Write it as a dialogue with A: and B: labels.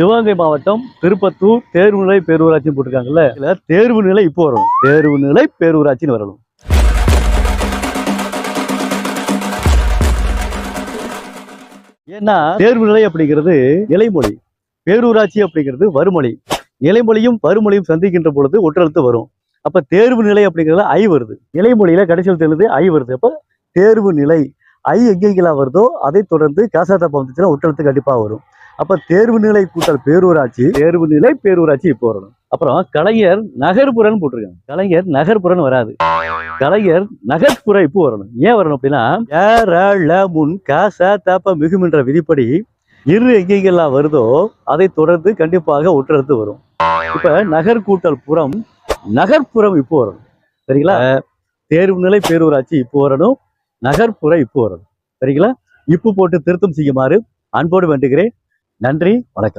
A: சிவகங்கை மாவட்டம் திருப்பத்தூர் தேர்வு நிலை பேரூராட்சின்னு போட்டிருக்காங்கல்ல இதுல தேர்வு நிலை இப்போ வரணும் தேர்வு நிலை பேரூராட்சின்னு வரணும். ஏன்னா தேர்வு நிலை அப்படிங்கிறது இலைமொழி பேரூராட்சி அப்படிங்கிறது வறுமொழி. இலைமொழியும் வறுமொழியும் சந்திக்கின்ற பொழுது ஒற்றெழுத்து வரும். அப்ப தேர்வு நிலை அப்படிங்கிறதுல ஐ வருது. இலைமொழியில கடைசியில் தெரிந்து ஐ வருது. அப்ப தேர்வு நிலை ஐ எங்கெங்கெல்லாம் வருதோ அதை தொடர்ந்து காசாத்தப்பா வந்துச்சுன்னா ஒற்றெழுத்து கண்டிப்பா வரும். அப்ப தேர்வு நிலை கூட்டல் பேரூராட்சி தேர்வு நிலை பேரூராட்சி இப்போ வரணும். அப்புறம் கலைஞர் நகர்ப்புறன்னு போட்டிருக்காங்க. கலைஞர் நகர்ப்புறன்னு வராது. கலைஞர் நகர்ப்புற இப்போ வரணும். ஏன் வரணும் அப்படின்னா ஏற முன் காச தாப்ப மிகுமின்ற விதிப்படி இரு எங்கெங்கெல்லாம் வருதோ அதை தொடர்ந்து கண்டிப்பாக ஒற்றெடுத்து வரும். இப்ப நகர் கூட்டல் புறம் நகர்ப்புறம் இப்போ வரணும். சரிங்களா? தேர்வு நிலை பேரூராட்சி இப்போ வரணும். நகர்ப்புற இப்போ வரணும். சரிங்களா? இப்பு போட்டு திருத்தம் செய்யுமாறு அன்போடு வேண்டுகிறேன். நன்றி வணக்கம்.